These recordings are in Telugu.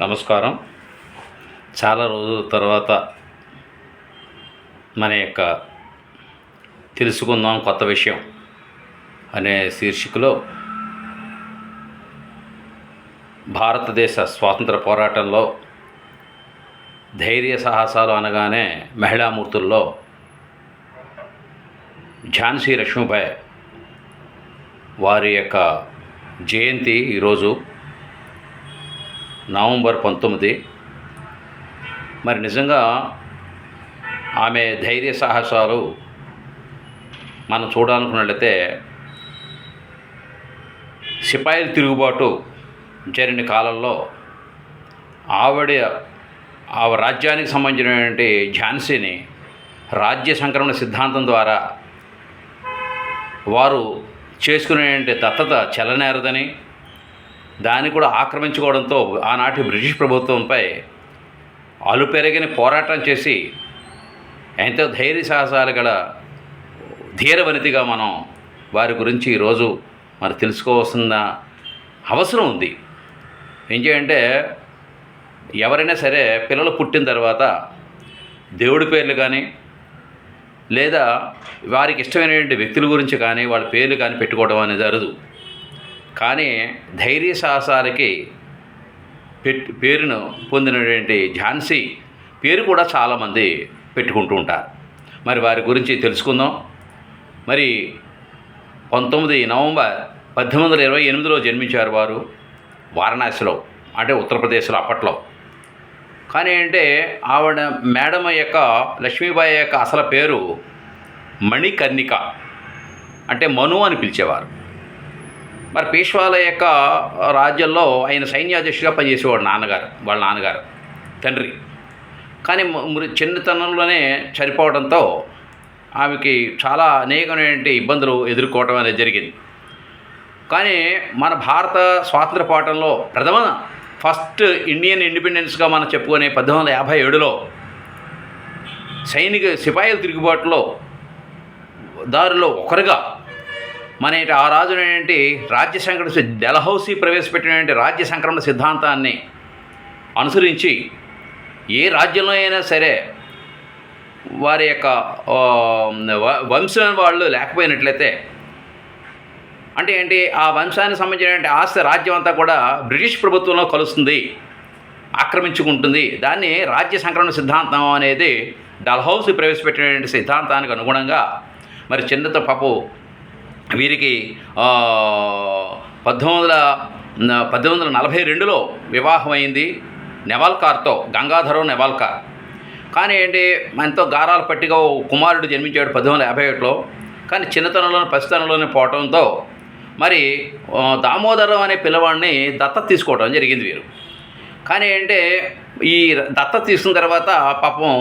నమస్కారం. చాలా రోజుల తర్వాత మన యొక్క తెలుసుకుందాం కొత్త విషయం అనే శీర్షికలో భారతదేశ స్వాతంత్ర పోరాటంలో ధైర్య సాహసాలు అనగానే మహిళామూర్తుల్లో ఝాన్సీ లక్ష్మీబాయి వారి యొక్క జయంతి ఈరోజు నవంబర్ పంతొమ్మిది. మరి నిజంగా ఆమె ధైర్య సాహసాలు మనం చూడాలనుకున్నట్లయితే సిపాయిల తిరుగుబాటు జరిగిన కాలంలో ఆవిడ ఆ రాజ్యానికి సంబంధించినటువంటి ఝాన్సీని రాజ్య సంక్రమణ సిద్ధాంతం ద్వారా వారు చేసుకునేటువంటి దత్తత చెలనేరదని దాన్ని కూడా ఆక్రమించుకోవడంతో ఆనాటి బ్రిటిష్ ప్రభుత్వంపై అలుపెరగిన పోరాటం చేసి ఎంతో ధైర్య సాహసాలు గల ధీరవనితిగా మనం వారి గురించి ఈరోజు మరి తెలుసుకోవాల్సిన అవసరం ఉంది. ఏం చేయంటే ఎవరైనా సరే పిల్లలు పుట్టిన తర్వాత దేవుడి పేర్లు కానీ లేదా వారికి ఇష్టమైనటువంటి వ్యక్తుల గురించి కానీ వాళ్ళ పేర్లు కానీ పెట్టుకోవడం అనేది అరుదు. కానీ ధైర్య సాహసాలకి పెట్ పేరును పొందినటువంటి ఝాన్సీ పేరు కూడా చాలామంది పెట్టుకుంటూ ఉంటారు. మరి వారి గురించి తెలుసుకుందాం. మరి పంతొమ్మిది నవంబర్ పద్దెనిమిది వందల ఇరవై ఎనిమిదిలో జన్మించారు వారు. వారణాసిలో అంటే ఉత్తరప్రదేశ్లో అప్పట్లో. కానీ అంటే ఆవిడ మేడం యొక్క లక్ష్మీబాయి యొక్క అసలు పేరు మణికర్ణిక. అంటే మను అని పిలిచేవారు. మరి పేష్వాల యొక్క రాజ్యంలో ఆయన సైన్యాధ్యక్షుడిగా పనిచేసేవాడు నాన్నగారు వాళ్ళ నాన్నగారు తండ్రి. కానీ మృ- చిన్నతనంలోనే చనిపోవడంతో ఆమెకి చాలా అనేకమైనటువంటి ఇబ్బందులు ఎదుర్కోవటం అనేది జరిగింది. కానీ మన భారత స్వాతంత్ర పోరాటంలో ప్రథమ ఫస్ట్ ఇండియన్ ఇండిపెండెన్స్గా మనం చెప్పుకునే పద్దెనిమిది వందల యాభై ఏడులో సైనిక సిపాయిల తిరుగుబాటులో దారిలో ఒకరుగా మన ఆ రాజునేంటి రాజ్య సంక్రమణ డెలహౌసీ ప్రవేశపెట్టినటువంటి రాజ్య సంక్రమణ సిద్ధాంతాన్ని అనుసరించి ఏ రాజ్యంలో అయినా సరే వారి యొక్క వంశం వాళ్ళు లేకపోయినట్లయితే అంటే ఏంటి ఆ వంశానికి సంబంధించినటువంటి ఆస్తి రాజ్యం అంతా కూడా బ్రిటిష్ ప్రభుత్వంలో కలుస్తుంది ఆక్రమించుకుంటుంది. దాన్ని రాజ్య సంక్రమణ సిద్ధాంతం అనేది డల్హౌస్ ప్రవేశపెట్టినటువంటి సిద్ధాంతానికి అనుగుణంగా మరి చిన్నత పాపు వీరికి పద్దెనిమిది వందల పద్దెనిమిది వందల నలభై రెండులో వివాహం అయింది నెవాల్కార్తో గంగాధరం నెవాల్కార్. కానీ ఏంటి ఎంతో గారాలు పట్టిగా ఓ కుమారుడు జన్మించాడు పద్దెనిమిది వందల యాభై ఒకటిలో కానీ చిన్నతనంలోనే పసితనంలోనే పోవడంతో మరి దామోదరం అనే పిల్లవాడిని దత్తత తీసుకోవడం జరిగింది వీరు. కానీ ఏంటంటే ఈ దత్తత తీసుకున్న తర్వాత పాపం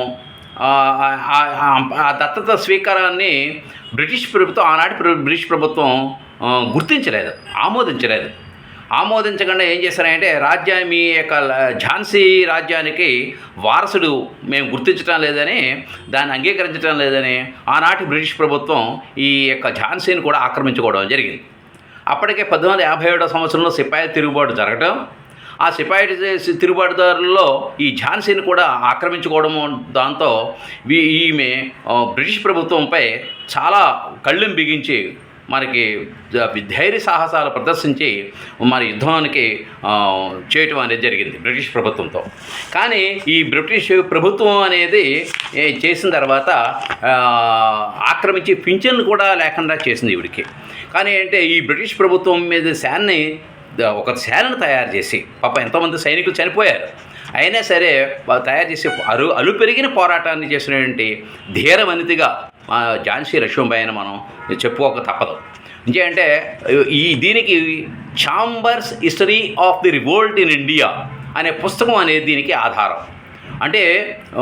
ఆ, దత్తత స్వీకారాన్ని బ్రిటిష్ ప్రభుత్వం ఆనాటి బ్రిటిష్ ప్రభుత్వం గుర్తించలేదు ఆమోదించలేదు. ఆమోదించకుండా ఏం చేశారంటే రాజ్యాన్ని మీ యొక్క ఝాన్సీ రాజ్యానికి వారసుడు మేము గుర్తించడం లేదని దాన్ని అంగీకరించడం లేదని ఆనాటి బ్రిటిష్ ప్రభుత్వం ఈ యొక్క ఝాన్సీని కూడా ఆక్రమించుకోవడం జరిగింది. అప్పటికే పద్దెనిమిది వందల యాభై ఏడో సంవత్సరంలో సిపాయి తిరుగుబాటు జరగడం ఆ సిపాయి తి- తిరుగుబాటుదారుల్లో ఈ ఝాన్సీని కూడా ఆక్రమించుకోవడం దాంతో ఈమె బ్రిటిష్ ప్రభుత్వంపై చాలా కళ్ళెం బిగించి మనకి ధైర్య సాహసాలు ప్రదర్శించి మరి యుద్ధానికి చేయటం అనేది జరిగింది బ్రిటిష్ ప్రభుత్వంతో. కానీ ఈ బ్రిటిష్ ప్రభుత్వం అనేది చేసిన తర్వాత ఆక్రమించి పింఛన్లు కూడా లేకుండా చేసింది ఈవిడికి. కానీ అంటే ఈ బ్రిటిష్ ప్రభుత్వం మీద శాన్ని ఒక సేనను తయారు చేసి పాప ఎంతోమంది సైనికులు చనిపోయారు. అయినా సరే వాళ్ళు తయారు చేసి అరు అలు పెరిగిన పోరాటాన్ని చేసినటువంటి ధీరవనితిగా మా ఝాన్సీ లక్ష్మీబాయిని మనం చెప్పుకోక తప్పదు. ఇంకేంటే ఈ దీనికి Chambers history of the revolt in India అనే పుస్తకం అనేది దీనికి ఆధారం. అంటే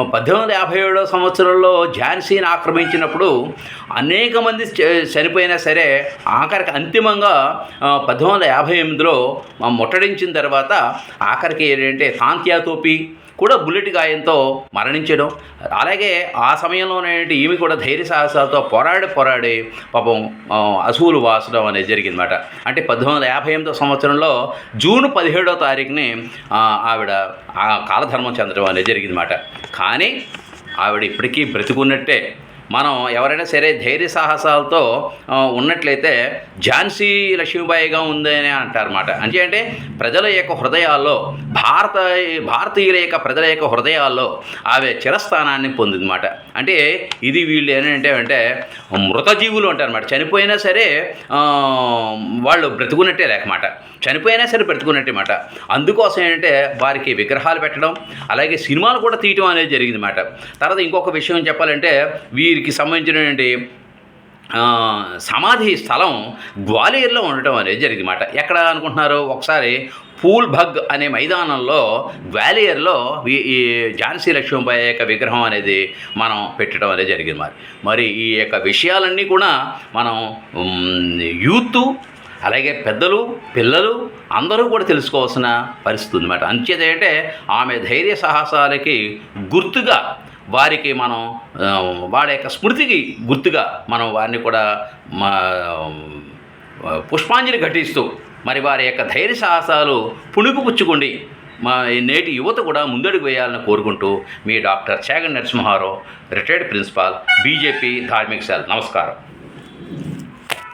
పద్దెనిమిది వందల యాభై ఏడో సంవత్సరంలో ఝాన్సీని ఆక్రమించినప్పుడు అనేక మంది చ- చనిపోయినా సరే ఆఖరికి అంతిమంగా పద్దెనిమిది వందల యాభై ఎనిమిదిలో ముట్టడించిన తర్వాత ఆఖరికి ఏంటంటే తాంత్యా తోపి కూడా బుల్లెట్ గాయంతో మరణించడం. అలాగే ఆ సమయంలోనే ఈమె కూడా ధైర్య సాహసాలతో పోరాడి పోరాడి పాపం అసూలు వాసడం అనేది జరిగిందన్నమాట. అంటే పద్దెనిమిది వందల యాభై ఎనిమిదో సంవత్సరంలో జూన్ పదిహేడో తారీఖుని ఆవిడ ఆ కాలధర్మం చెందడం అనేది జరిగిందన్నమాట. కానీ ఆవిడ ఇప్పటికీ బ్రతికున్నట్టే మనం ఎవరైనా సరే ధైర్య సాహసాలతో ఉన్నట్లయితే ఝాన్సీ లక్ష్మీబాయిగా ఉందని అంటారన్నమాట. అంటే అంటే ప్రజల యొక్క హృదయాల్లో భారత భారతీయుల యొక్క ప్రజల యొక్క హృదయాల్లో ఆమె చిరస్థానాన్ని పొందిందన్నమాట. అంటే ఇది వీళ్ళు ఏంటంటే అంటే మృతజీవులు అంటారన్నమాట. చనిపోయినా సరే వాళ్ళు బ్రతుకున్నట్టే లేకమాట. చనిపోయినా సరే బ్రతుకున్నట్టే మాట. అందుకోసం ఏంటంటే వారికి విగ్రహాలు పెట్టడం అలాగే సినిమాలు కూడా తీయటం అనేది జరిగింది మాట తర్వాత ఇంకొక విషయం చెప్పాలంటే వీ వీరికి సంబంధించినటువంటి సమాధి స్థలం గ్వాలియర్లో ఉండటం అనేది జరిగింది మాట ఎక్కడ అనుకుంటున్నారు? ఒకసారి పూల్భగ్ అనే మైదానంలో గ్వాలియర్లో ఈ ఈ ఝాన్సీ లక్ష్మీబాయి యొక్క విగ్రహం అనేది మనం పెట్టడం అనేది జరిగింది మరి మరి ఈ యొక్క విషయాలన్నీ కూడా మనం యూత్ అలాగే పెద్దలు పిల్లలు అందరూ కూడా తెలుసుకోవాల్సిన పరిస్థితి ఉందన్నమాట. అంచేత ఏంటంటే ఆమె ధైర్య సాహసాలకి గుర్తుగా వారికి మనం వారి యొక్క స్మృతికి గుర్తుగా మనం వారిని కూడా మా పుష్పాంజలి ఘటిస్తూ మరి వారి యొక్క ధైర్య సాహసాలు పుణుకుపుచ్చుకోండి మా ఈ నేటి యువత కూడా ముందడుగు వేయాలని కోరుకుంటూ మీ doctor Chagan Narasimharao retired principal BJP ధార్మిక సెల్ నమస్కారం.